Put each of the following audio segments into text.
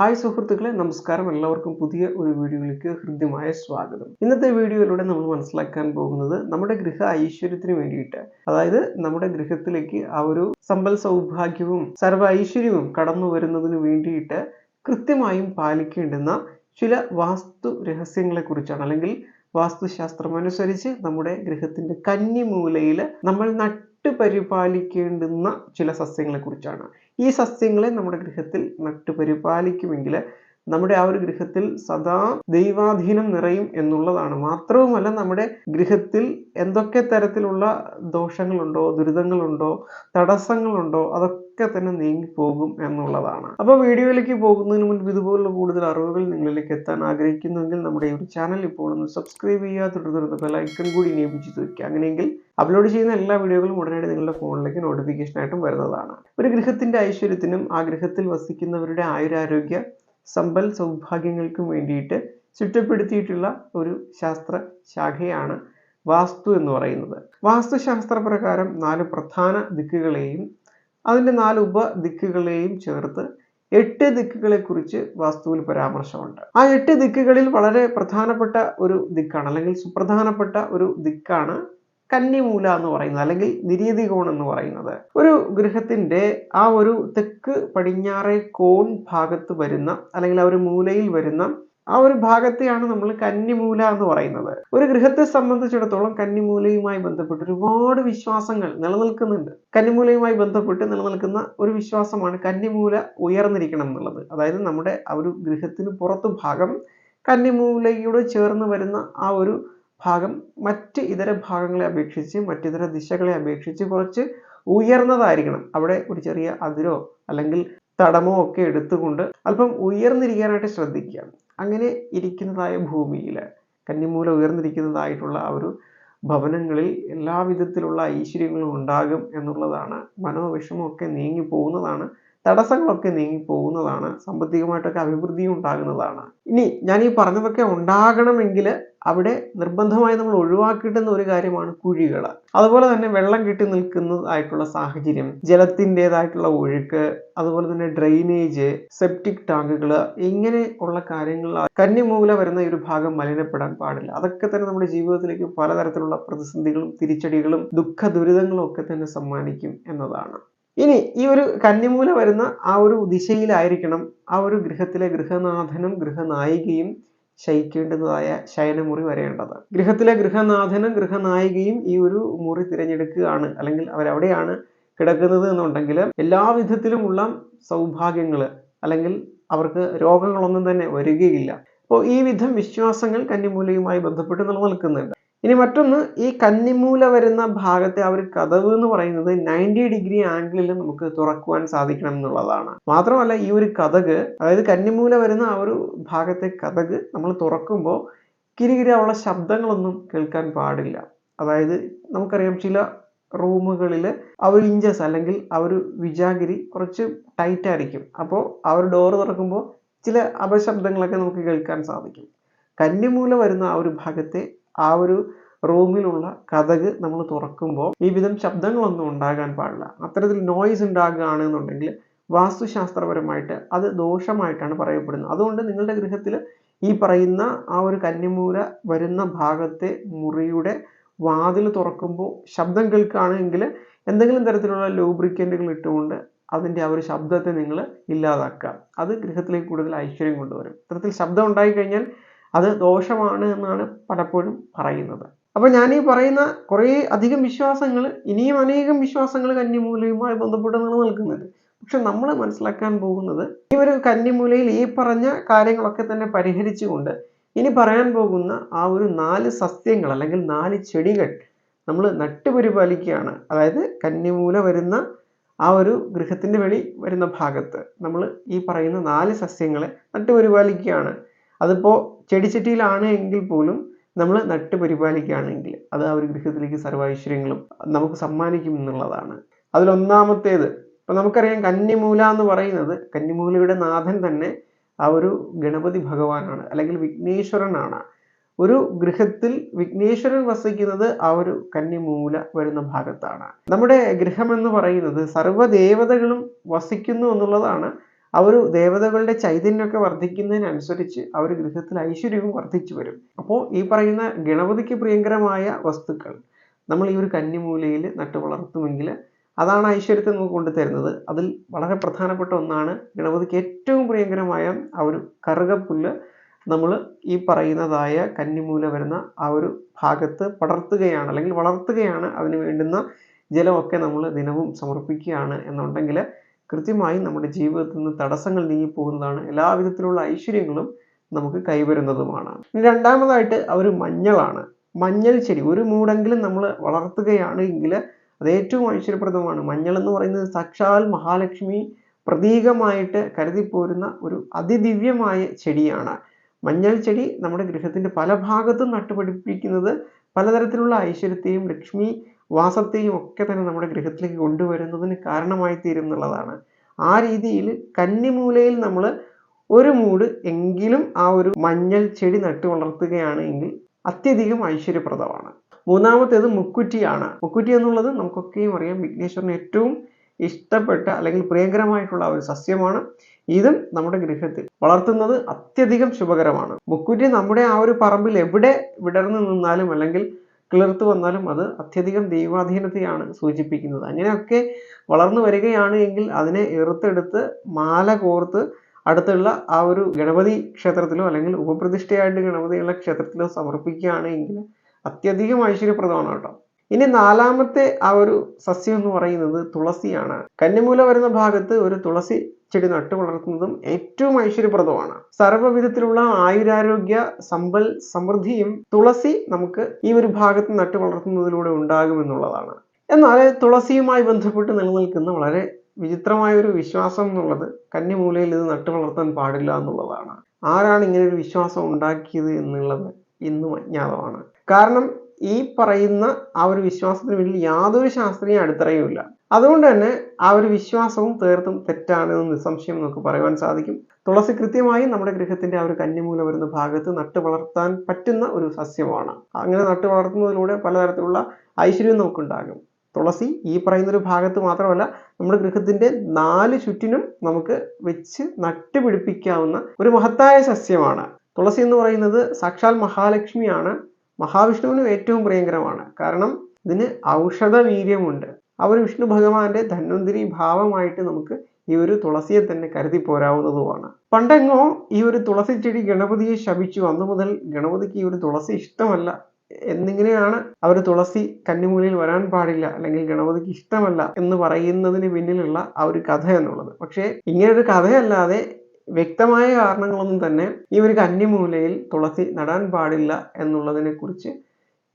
Hi സുഹൃത്തുക്കളെ നമസ്കാരം. എല്ലാവർക്കും പുതിയ ഒരു വീഡിയോയിലേക്ക് ഹൃദ്യമായ സ്വാഗതം. ഇന്നത്തെ വീഡിയോയിലൂടെ നമ്മൾ മനസ്സിലാക്കാൻ പോകുന്നത് നമ്മുടെ ഗൃഹ ഐശ്വര്യത്തിന് വേണ്ടിയിട്ട്. അതായത് നമ്മുടെ ഗൃഹത്തിലേക്ക് ആ ഒരു സമ്പൽ സൗഭാഗ്യവും സർവ ഐശ്വര്യവും കടന്നു വരുന്നതിന് വേണ്ടിയിട്ട് കൃത്യമായും പാലിക്കേണ്ടുന്ന ചില വാസ്തു രഹസ്യങ്ങളെ കുറിച്ചാണ്. അല്ലെങ്കിൽ വാസ്തുശാസ്ത്രം അനുസരിച്ച് നമ്മുടെ ഗൃഹത്തിന്റെ കന്നിമൂലയിൽ നമ്മൾ നട്ട് പരിപാലിക്കേണ്ടുന്ന ചില സസ്യങ്ങളെ കുറിച്ചാണ് ഈ സസ്യങ്ങളെ നമ്മുടെ ഗൃഹത്തിൽ നട്ട് പരിപാലിക്കുമെങ്കിൽ നമ്മുടെ ആ ഒരു ഗൃഹത്തിൽ സദാ ദൈവാധീനം നിറയും എന്നുള്ളതാണ്. മാത്രവുമല്ല നമ്മുടെ ഗൃഹത്തിൽ എന്തൊക്കെ തരത്തിലുള്ള ദോഷങ്ങളുണ്ടോ ദുരിതങ്ങളുണ്ടോ തടസ്സങ്ങളുണ്ടോ അതൊക്കെ തന്നെ നീങ്ങിപ്പോകും എന്നുള്ളതാണ്. അപ്പോൾ വീഡിയോയിലേക്ക് പോകുന്നതിന് മുൻപ് ഇതുപോലുള്ള കൂടുതൽ അറിവുകൾ നിങ്ങളിലേക്ക് എത്താൻ ആഗ്രഹിക്കുന്നുവെങ്കിൽ നമ്മുടെ ഈ ഒരു ചാനൽ ഇപ്പോൾ ഒന്ന് സബ്സ്ക്രൈബ് ചെയ്യുക തുടർന്ന് ഐക്കൺ കൂടി ഇനേബിൾ വെക്കുക. അങ്ങനെയെങ്കിൽ അപ്ലോഡ് ചെയ്യുന്ന എല്ലാ വീഡിയോകളും ഉടനടി നിങ്ങളുടെ ഫോണിലേക്ക് നോട്ടിഫിക്കേഷനായിട്ടും വരുന്നതാണ്. ഒരു ഗൃഹത്തിന്റെ ഐശ്വര്യത്തിനും ആ ഗൃഹത്തിൽ വസിക്കുന്നവരുടെ ആയുരാരോഗ്യ സമ്പൽ സൗഭാഗ്യങ്ങൾക്കും വേണ്ടിയിട്ട് ചുറ്റപ്പെടുത്തിയിട്ടുള്ള ഒരു ശാസ്ത്ര ശാഖയാണ് വാസ്തു എന്ന് പറയുന്നത്. വാസ്തുശാസ്ത്ര പ്രകാരം നാല് പ്രധാന ദിക്കുകളെയും അതിന്റെ നാല് ഉപ ദിക്കുകളെയും ചേർത്ത് എട്ട് ദിക്കുകളെ കുറിച്ച് വാസ്തുവിൽ പരാമർശമുണ്ട്. ആ എട്ട് ദിക്കുകളിൽ വളരെ പ്രധാനപ്പെട്ട ഒരു ദിക്കാണ് അല്ലെങ്കിൽ സുപ്രധാനപ്പെട്ട ഒരു ദിക്കാണ് കന്നിമൂല എന്ന് പറയുന്നത് അല്ലെങ്കിൽ നിര്യതി കോൺ എന്ന് പറയുന്നത്. ഒരു ഗൃഹത്തിന്റെ ആ ഒരു തെക്ക് പടിഞ്ഞാറേ കോൺ ഭാഗത്ത് വരുന്ന അല്ലെങ്കിൽ ആ ഒരു മൂലയിൽ വരുന്ന ആ ഒരു ഭാഗത്തെയാണ് നമ്മൾ കന്നിമൂല എന്ന് പറയുന്നത്. ഒരു ഗൃഹത്തെ സംബന്ധിച്ചിടത്തോളം കന്നിമൂലയുമായി ബന്ധപ്പെട്ട് ഒരുപാട് വിശ്വാസങ്ങൾ നിലനിൽക്കുന്നുണ്ട്. കന്നിമൂലയുമായി ബന്ധപ്പെട്ട് നിലനിൽക്കുന്ന ഒരു വിശ്വാസമാണ് കന്നിമൂല ഉയർന്നിരിക്കണം എന്നുള്ളത്. അതായത് നമ്മുടെ ആ ഒരു ഗൃഹത്തിന് പുറത്തു ഭാഗം കന്നിമൂലയോട് ചേർന്ന് വരുന്ന ആ ഒരു ഭാഗം മറ്റ് ഇതര ഭാഗങ്ങളെ അപേക്ഷിച്ച് മറ്റിതര ദിശകളെ അപേക്ഷിച്ച് കുറച്ച് ഉയർന്നതായിരിക്കണം. അവിടെ ഒരു ചെറിയ അതിരോ അല്ലെങ്കിൽ തടമോ ഒക്കെ എടുത്തുകൊണ്ട് അല്പം ഉയർന്നിരിക്കാനായിട്ട് ശ്രദ്ധിക്കുക. അങ്ങനെ ഇരിക്കുന്നതായ ഭൂമിയിൽ കന്നിമൂല ഉയർന്നിരിക്കുന്നതായിട്ടുള്ള ആ ഒരു ഭവനങ്ങളിൽ എല്ലാവിധത്തിലുള്ള ഐശ്വര്യങ്ങളും ഉണ്ടാകും എന്നുള്ളതാണ് മനോവിഷമമൊക്കെ നീങ്ങി പോകുന്നതാണ് തടസ്സങ്ങളൊക്കെ നീങ്ങി പോകുന്നതാണ് സാമ്പത്തികമായിട്ടൊക്കെ അഭിവൃദ്ധി ഉണ്ടാകുന്നതാണ്. ഇനി ഞാൻ ഈ പറഞ്ഞതൊക്കെ ഉണ്ടാകണമെങ്കിൽ അവിടെ നിർബന്ധമായി നമ്മൾ ഒഴിവാക്കിയിട്ടുന്ന ഒരു കാര്യമാണ് കുഴികൾ. അതുപോലെ തന്നെ വെള്ളം കെട്ടി നിൽക്കുന്നതായിട്ടുള്ള സാഹചര്യം ജലത്തിന്റെതായിട്ടുള്ള ഒഴുക്ക് അതുപോലെ തന്നെ ഡ്രെയിനേജ് സെപ്റ്റിക് ടാങ്കുകൾ ഇങ്ങനെ ഉള്ള കാര്യങ്ങൾ കന്നിമൂല വരുന്ന ഒരു ഭാഗം മലിനപ്പെടാൻ പാടില്ല. അതൊക്കെ തന്നെ നമ്മുടെ ജീവിതത്തിലേക്ക് പലതരത്തിലുള്ള പ്രതിസന്ധികളും തിരിച്ചടികളും ദുഃഖ ദുരിതങ്ങളും ഒക്കെ തന്നെ സമ്മാനിക്കും എന്നതാണ്. ഇനി ഈ ഒരു കന്നിമൂല വരുന്ന ആ ഒരു ദിശയിലായിരിക്കണം ആ ഒരു ഗൃഹത്തിലെ ഗൃഹനാഥനും ഗൃഹനായികയും ശയിക്കേണ്ടതായ ശയനമുറി വരേണ്ടത്. ഗൃഹത്തിലെ ഗൃഹനാഥനും ഗൃഹനായികയും ഈ ഒരു മുറി തിരഞ്ഞെടുക്കുകയാണ്. അല്ലെങ്കിൽ അവരവിടെയാണ് കിടക്കുന്നത് എന്നുണ്ടെങ്കിൽ എല്ലാവിധത്തിലുമുള്ള സൗഭാഗ്യങ്ങൾ അല്ലെങ്കിൽ അവർക്ക് രോഗങ്ങളൊന്നും തന്നെ വരികയില്ല. അപ്പോൾ ഈ വിധം വിശ്വാസങ്ങൾ കന്നിമൂലയുമായി ബന്ധപ്പെട്ട് നിലനിൽക്കുന്നുണ്ട്. ഇനി മറ്റൊന്ന് ഈ കന്നിമൂല വരുന്ന ഭാഗത്തെ ആ ഒരു കഥവ് എന്ന് പറയുന്നത് നയന്റി ഡിഗ്രി ആംഗിളിൽ നമുക്ക് തുറക്കുവാൻ സാധിക്കണം എന്നുള്ളതാണ്. മാത്രമല്ല ഈ ഒരു കഥക് അതായത് കന്നിമൂല വരുന്ന ആ ഒരു ഭാഗത്തെ കഥക് നമ്മൾ തുറക്കുമ്പോൾ കിരികിരാവുള്ള ശബ്ദങ്ങളൊന്നും കേൾക്കാൻ പാടില്ല. അതായത് നമുക്കറിയാം ചില റൂമുകളിൽ ആ ഒരു ഇഞ്ചസ് അല്ലെങ്കിൽ ആ ഒരു വിജാഗിരി കുറച്ച് ടൈറ്റ് ആയിരിക്കും. അപ്പോൾ ആ ഒരു ഡോർ തുറക്കുമ്പോൾ ചില അപശബ്ദങ്ങളൊക്കെ നമുക്ക് കേൾക്കാൻ സാധിക്കും. കന്നിമൂല വരുന്ന ആ ഒരു ഭാഗത്തെ ആ ഒരു റൂമിലുള്ള കഥക് നമ്മൾ തുറക്കുമ്പോൾ ഈ വിധം ശബ്ദങ്ങളൊന്നും ഉണ്ടാകാൻ പാടില്ല. അത്തരത്തിൽ നോയ്സ് ഉണ്ടാകുകയാണെന്നുണ്ടെങ്കിൽ വാസ്തുശാസ്ത്രപരമായിട്ട് അത് ദോഷമായിട്ടാണ് പറയപ്പെടുന്നത്. അതുകൊണ്ട് നിങ്ങളുടെ ഗൃഹത്തിൽ ഈ പറയുന്ന ആ ഒരു കന്നിമൂല വരുന്ന ഭാഗത്തെ മുറിയുടെ വാതിൽ തുറക്കുമ്പോൾ ശബ്ദം കേൾക്കുകയാണെങ്കിൽ എന്തെങ്കിലും തരത്തിലുള്ള ലൂബ്രിക്കന്റുകൾ ഇട്ടുകൊണ്ട് അതിന്റെ ആ ഒരു ശബ്ദത്തെ നിങ്ങൾ ഇല്ലാതാക്കുക. അത് ഗൃഹത്തിലേക്ക് കൂടുതൽ ഐശ്വര്യം കൊണ്ടുവരും. ഇത്തരത്തിൽ ശബ്ദം ഉണ്ടായി കഴിഞ്ഞാൽ അത് ദോഷമാണ് എന്നാണ് പലപ്പോഴും പറയുന്നത്. അപ്പൊ ഞാൻ ഈ പറയുന്ന കുറേ അധികം വിശ്വാസങ്ങൾ ഇനിയും അനേകം വിശ്വാസങ്ങൾ കന്നിമൂലയുമായി ബന്ധപ്പെട്ട് നൽകുന്നത്. പക്ഷെ നമ്മൾ മനസ്സിലാക്കാൻ പോകുന്നത് ഈ ഒരു കന്നിമൂലയിൽ ഈ പറഞ്ഞ കാര്യങ്ങളൊക്കെ തന്നെ പരിഹരിച്ചുകൊണ്ട് ഇനി പറയാൻ പോകുന്ന ആ ഒരു നാല് സസ്യങ്ങൾ അല്ലെങ്കിൽ നാല് ചെടികൾ നമ്മൾ നട്ടുപരിപാലിക്കുകയാണ്. അതായത് കന്നിമൂല വരുന്ന ആ ഒരു ഗൃഹത്തിന്റെ വെളി വരുന്ന ഭാഗത്ത് നമ്മൾ ഈ പറയുന്ന നാല് സസ്യങ്ങളെ നട്ടുപരിപാലിക്കുകയാണ്. അതിപ്പോൾ ചെടിച്ചട്ടിയിലാണ് എങ്കിൽ പോലും നമ്മൾ നട്ട് പരിപാലിക്കുകയാണെങ്കിൽ അത് ആ ഒരു ഗൃഹത്തിലേക്ക് സർവൈശ്വര്യങ്ങളും നമുക്ക് സമ്മാനിക്കും എന്നുള്ളതാണ്. അതിലൊന്നാമത്തേത് ഇപ്പം നമുക്കറിയാം കന്നിമൂല എന്ന് പറയുന്നത് കന്നിമൂലയുടെ നാഥൻ തന്നെ ആ ഒരു ഗണപതി ഭഗവാനാണ് അല്ലെങ്കിൽ വിഘ്നേശ്വരനാണ്. ഒരു ഗൃഹത്തിൽ വിഘ്നേശ്വരൻ വസിക്കുന്നത് ആ ഒരു കന്നിമൂല വരുന്ന ഭാഗത്താണ്. നമ്മുടെ ഗൃഹം എന്ന് പറയുന്നത് സർവദേവതകളും വസിക്കുന്നു എന്നുള്ളതാണ് ഒരു ദേവതകളുടെ ചൈതന്യമൊക്കെ വർദ്ധിക്കുന്നതിനനുസരിച്ച് ഒരു ഗൃഹത്തിൽ ഐശ്വര്യവും വർദ്ധിച്ചു വരും. അപ്പോൾ ഈ പറയുന്ന ഗണപതിക്ക് പ്രിയങ്കരമായ വസ്തുക്കൾ നമ്മൾ ഈ ഒരു കന്നിമൂലയിൽ നട്ടു വളർത്തുമെങ്കിൽ അതാണ് ഐശ്വര്യത്തെ നമുക്ക് കൊണ്ടുതരുന്നത്. അതിൽ വളരെ പ്രധാനപ്പെട്ട ഒന്നാണ് ഗണപതിക്ക് ഏറ്റവും പ്രിയങ്കരമായ ആ ഒരു കറുകപ്പുല്ല് നമ്മൾ ഈ പറയുന്നതായ കന്നിമൂല വരുന്ന ആ ഒരു ഭാഗത്ത് പടർത്തുകയാണ് അല്ലെങ്കിൽ വളർത്തുകയാണ് അതിന് വേണ്ടുന്ന ജലമൊക്കെ നമ്മൾ ദിനവും സമർപ്പിക്കുകയാണ് എന്നുണ്ടെങ്കിൽ കൃത്യമായി നമ്മുടെ ജീവിതത്തിൽ നിന്ന് തടസ്സങ്ങൾ നീങ്ങിപ്പോകുന്നതാണ് എല്ലാവിധത്തിലുള്ള ഐശ്വര്യങ്ങളും നമുക്ക് കൈവരുന്നതുമാണ്. രണ്ടാമതായിട്ട് അവർ മഞ്ഞളാണ്. മഞ്ഞൾ ചെടി ഒരു മൂടെങ്കിലും നമ്മൾ വളർത്തുകയാണ് എങ്കിൽ അത് ഏറ്റവും ഐശ്വര്യപ്രദമാണ്. മഞ്ഞൾ എന്ന് പറയുന്നത് സാക്ഷാൽ മഹാലക്ഷ്മി പ്രതീകമായിട്ട് കരുതിപ്പോരുന്ന ഒരു അതിദിവ്യമായ ചെടിയാണ്. മഞ്ഞൾ ചെടി നമ്മുടെ ഗൃഹത്തിന്റെ പല ഭാഗത്തും നട്ടുപിടിപ്പിക്കുന്നത് പലതരത്തിലുള്ള ഐശ്വര്യത്തെയും ലക്ഷ്മി വാസത്തെയും ഒക്കെ തന്നെ നമ്മുടെ ഗൃഹത്തിലേക്ക് കൊണ്ടുവരുന്നതിന് കാരണമായി തീരും എന്നുള്ളതാണ് ആ രീതിയിൽ കന്നിമൂലയിൽ നമ്മൾ ഒരു മൂട് എങ്കിലും ആ ഒരു മഞ്ഞൾ ചെടി നട്ടു വളർത്തുകയാണെങ്കിൽ അത്യധികം ഐശ്വര്യപ്രദമാണ്. മൂന്നാമത്തേത് മുക്കുറ്റിയാണ്. മുക്കുറ്റി എന്നുള്ളത് നമുക്കൊക്കെയും അറിയാം വിഘ്നേശ്വരന് ഏറ്റവും ഇഷ്ടപ്പെട്ട അല്ലെങ്കിൽ പ്രിയങ്കരമായിട്ടുള്ള ഒരു സസ്യമാണ്. ഇതും നമ്മുടെ ഗൃഹത്തിൽ വളർത്തുന്നത് അത്യധികം ശുഭകരമാണ്. മുക്കുറ്റി നമ്മുടെ ആ ഒരു പറമ്പിൽ എവിടെ വിടർന്നു നിന്നാലും അല്ലെങ്കിൽ കിളിർത്ത് വന്നാലും അത് അത്യധികം ദൈവാധീനത്തെയാണ് സൂചിപ്പിക്കുന്നത്. അങ്ങനെയൊക്കെ വളർന്നു വരികയാണ് എങ്കിൽ അതിനെ എറുത്തെടുത്ത് മാല കോർത്ത് അടുത്തുള്ള ആ ഒരു ഗണപതി ക്ഷേത്രത്തിലോ അല്ലെങ്കിൽ ഉപപ്രതിഷ്ഠയായിട്ട് ഗണപതിയുള്ള ക്ഷേത്രത്തിലോ സമർപ്പിക്കുകയാണ് എങ്കിൽ അത്യധികം ഐശ്വര്യപ്രദമാണ് കേട്ടോ. ഇനി നാലാമത്തെ ആ ഒരു സസ്യം എന്ന് പറയുന്നത് തുളസിയാണ്. കന്നിമൂല വരുന്ന ഭാഗത്ത് ഒരു തുളസി ചെടി നട്ടു വളർത്തുന്നതും ഏറ്റവും ഐശ്വര്യപ്രദമാണ് സർവവിധത്തിലുള്ള ആയുരാരോഗ്യ സമ്പൽ സമൃദ്ധിയും തുളസി നമുക്ക് ഈ ഒരു ഭാഗത്ത് നട്ടു വളർത്തുന്നതിലൂടെ ഉണ്ടാകുമെന്നുള്ളതാണ്. എന്നാൽ തുളസിയുമായി ബന്ധപ്പെട്ട് നിലനിൽക്കുന്ന വളരെ വിചിത്രമായ ഒരു വിശ്വാസം എന്നുള്ളത് കന്നിമൂലയിൽ ഇത് നട്ടു വളർത്താൻ പാടില്ല എന്നുള്ളതാണ്. ആരാണ് ഇങ്ങനെ ഒരു വിശ്വാസം ഉണ്ടാക്കിയത് എന്നുള്ളത് ഇന്നും അജ്ഞാതമാണ്. കാരണം ഈ പറയുന്ന ആ ഒരു വിശ്വാസത്തിന് പിന്നിൽ യാതൊരു ശാസ്ത്രീയ അടിത്തറയുമില്ല അതുകൊണ്ട് തന്നെ ആ ഒരു വിശ്വാസവും തീർത്തും തെറ്റാണ് എന്ന് നിസ്സംശയം നമുക്ക് പറയുവാൻ സാധിക്കും. തുളസി കൃത്യമായി നമ്മുടെ ഗൃഹത്തിന്റെ ആ ഒരു കന്നിമൂല വരുന്ന ഭാഗത്ത് നട്ടു വളർത്താൻ പറ്റുന്ന ഒരു സസ്യമാണ്. അങ്ങനെ നട്ടു വളർത്തുന്നതിലൂടെ പലതരത്തിലുള്ള ഐശ്വര്യം നമുക്കുണ്ടാകും. തുളസി ഈ പറയുന്ന ഒരു ഭാഗത്ത് മാത്രമല്ല നമ്മുടെ ഗൃഹത്തിന്റെ നാല് ചുറ്റിനും നമുക്ക് വെച്ച് നട്ടുപിടിപ്പിക്കാവുന്ന ഒരു മഹത്തായ സസ്യമാണ്. തുളസി എന്ന് പറയുന്നത് സാക്ഷാൽ മഹാലക്ഷ്മിയാണ്. മഹാവിഷ്ണുവിനും ഏറ്റവും പ്രിയങ്കരമാണ്. കാരണം ഇതിന് ഔഷധ വീര്യമുണ്ട് ആ ഒരു വിഷ്ണു ഭഗവാന്റെ ധന്വന്തിരി ഭാവമായിട്ട് നമുക്ക് ഈ ഒരു തുളസിയെ തന്നെ കരുതി പോരാവുന്നതുമാണ്. പണ്ടെങ്ങോ ഈ ഒരു തുളസി ചെടി ഗണപതിയെ ശപിച്ചു. അന്നു മുതൽ ഗണപതിക്ക് ഈ ഒരു തുളസി ഇഷ്ടമല്ല. എന്നിങ്ങനെയാണ് അവർ തുളസി കന്നിമൂലയിൽ വരാൻ പാടില്ല. അല്ലെങ്കിൽ ഗണപതിക്ക് ഇഷ്ടമല്ല എന്ന് പറയുന്നതിന് പിന്നിലുള്ള ആ ഒരു കഥ എന്നുള്ളത്. പക്ഷേ ഇങ്ങനെ ഒരു കഥയല്ലാതെ വ്യക്തമായ കാരണങ്ങളൊന്നും തന്നെ ഈ ഒരു കന്നിമൂലയിൽ തുളസി നടാൻ പാടില്ല എന്നുള്ളതിനെ കുറിച്ച്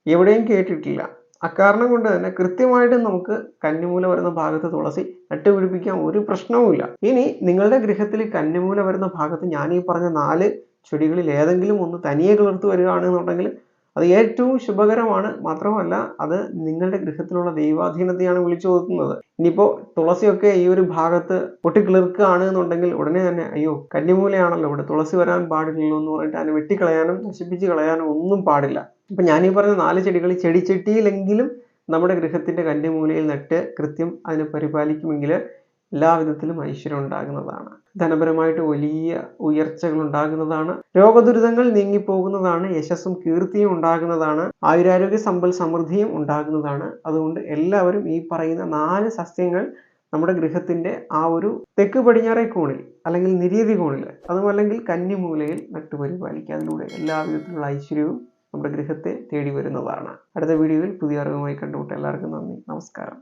എവിടെയും കേട്ടിട്ടില്ല. അക്കാരണം കൊണ്ട് തന്നെ കൃത്യമായിട്ട് നമുക്ക് കന്നിമൂല വരുന്ന ഭാഗത്ത് തുളസി നട്ടുപിടിപ്പിക്കാൻ ഒരു പ്രശ്നവുമില്ല ഇനി നിങ്ങളുടെ ഗൃഹത്തിൽ കന്നിമൂല വരുന്ന ഭാഗത്ത് ഞാൻ ഈ പറഞ്ഞ നാല് ചെടികളിൽ ഏതെങ്കിലും ഒന്ന് തനിയെ കിളിർത്ത് വരികയാണെന്നുണ്ടെങ്കിൽ അത് ഏറ്റവും ശുഭകരമാണ്. മാത്രമല്ല അത് നിങ്ങളുടെ ഗൃഹത്തിലുള്ള ദൈവാധീനത്തെയാണ് വിളിച്ചു നോക്കുന്നത് ഇനിയിപ്പോൾ തുളസിയൊക്കെ ഈ ഒരു ഭാഗത്ത് പൊട്ടിക്കിളിർക്കുകയാണ് എന്നുണ്ടെങ്കിൽ ഉടനെ തന്നെ അയ്യോ കന്നിമൂലയാണല്ലോ ഇവിടെ തുളസി വരാൻ പാടില്ലല്ലോ എന്ന് പറഞ്ഞിട്ട് അതിനെ വെട്ടിക്കളയാനും നശിപ്പിച്ച് കളയാനും ഒന്നും പാടില്ല. ഇപ്പൊ ഈ പറഞ്ഞ നാല് ചെടികൾ ചെടിച്ചട്ടിയിലെങ്കിലും നമ്മുടെ ഗൃഹത്തിന്റെ കന്നിമൂലയിൽ നട്ട് കൃത്യം അതിനെ പരിപാലിക്കുമെങ്കിൽ എല്ലാവിധത്തിലും ഐശ്വര്യം ഉണ്ടാകുന്നതാണ്. ധനപരമായിട്ട് വലിയ ഉയർച്ചകൾ ഉണ്ടാകുന്നതാണ്. രോഗദുരിതങ്ങൾ നീങ്ങിപ്പോകുന്നതാണ്. യശസ്സും കീർത്തിയും ഉണ്ടാകുന്നതാണ്. ആയുരാരോഗ്യ സമ്പൽ സമൃദ്ധിയും ഉണ്ടാകുന്നതാണ്. അതുകൊണ്ട് എല്ലാവരും ഈ പറയുന്ന നാല് സസ്യങ്ങൾ നമ്മുടെ ഗൃഹത്തിന്റെ ആ ഒരു തെക്ക് പടിഞ്ഞാറേ കോണിൽ അല്ലെങ്കിൽ നിര്യതി കോണിൽ അതുമല്ലെങ്കിൽ കന്നിമൂലയിൽ നട്ടുപരിപാലിക്കുക. അതിലൂടെ എല്ലാവിധത്തിലുള്ള ഐശ്വര്യവും നമ്മുടെ ഗൃഹത്തെ തേടി വരുന്നതാണ് അടുത്ത വീഡിയോയിൽ പുതിയ അറിവുമായി കണ്ടുമുട്ട എല്ലാവർക്കും നന്ദി. നമസ്കാരം.